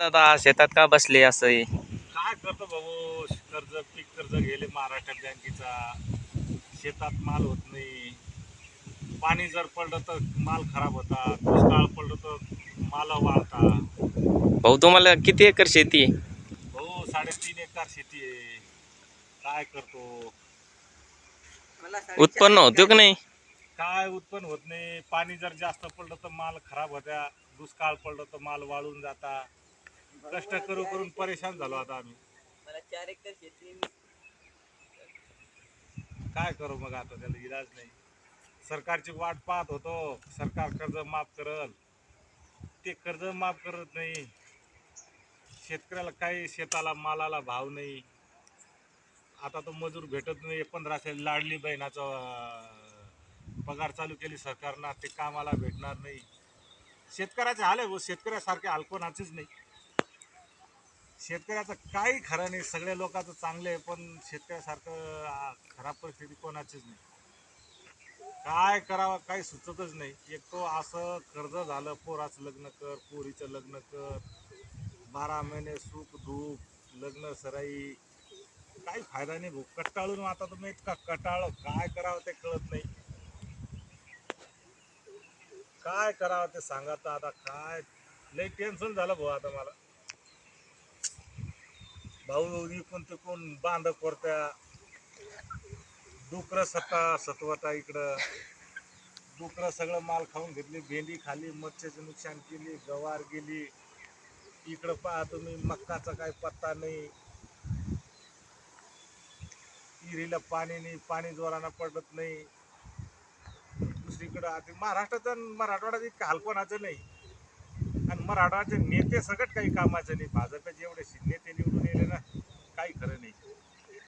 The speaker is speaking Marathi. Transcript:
दादा शेतात का बसले असं? काय करतो भाऊ? कर्ज पीक कर्ज गेले महाराष्ट्र बँकेचा. शेतात माल होत नाही. पाणी जर पडलं तर माल खराब होता. दुष्काळ पडलं तर माल वाळता भाऊ तुम्हाला किती एकर शेती आहे? भाऊ साडेतीन एकर शेती आहे. काय करतो? उत्पन्न होतो की नाही? काय उत्पन्न होत नाही. पाणी जर जास्त पडलं तर माल खराब होत्या. दुष्काळ पडलं तर माल वाळून जाता. कष्ट करू करून परेशान झालो आता आम्ही. मला चार एकर शेती काय करू मग आता त्याला इलाज नाही. सरकारची वाट पाहत होतो. सरकार कर्ज माफ करल. ते कर्ज माफ करत नाही. शेतकऱ्याला काही शेताला मालाला भाव नाही. आता तो मजूर भेटत नाही. पंधराशे लाडली बहिणाचा पगार चालू केली सरकारनं. ते कामाला भेटणार नाही. शेतकऱ्याचे हाल आहे भाऊ, शेतकऱ्यासारखे हाल कोणाचेच नाही. शेतकऱ्याचं काही खरं नाही. सगळ्या लोकांचं चांगलं आहे पण शेतकऱ्यासारखं आ, खराब परिस्थिती कोणाचीच नाही. काय करावं काही सुचतच नाही. एक तो असं कर्ज झालं पोराचं लग्न कर पोरीचं लग्न कर. बारा महिने सुख दुःख लग्न सराई. काही फायदा नाही भाऊ. कटाळून आता तुम्ही इतका कटाळ काय करावं ते कळत नाही. काय करावं ते सांगा तर आता काय? लई टेन्शन झालं भाऊ आता मला. भाऊ इकून तिकून बांध कोरत्या? डुकर सत्ता सतवता इकडं. डुकरं सगळं माल खाऊन घेतली भेंडी खाली मच्छीचं नुकसान केली गवार गेली. इकडं पहा तुम्ही मक्काचा काय पत्ता नाही. विहिरीला पाणी नाही पाणी जोरानं पडत नाही. दुसरीकडं आता महाराष्ट्राचं आणि मराठवाड्यात इतकं हलकोनाचं नाही. आणि मराठाचे नेते सगळं काही कामाचे नाही. भाजपचे एवढे नेते निवडून येणार ना काही खरं नाही.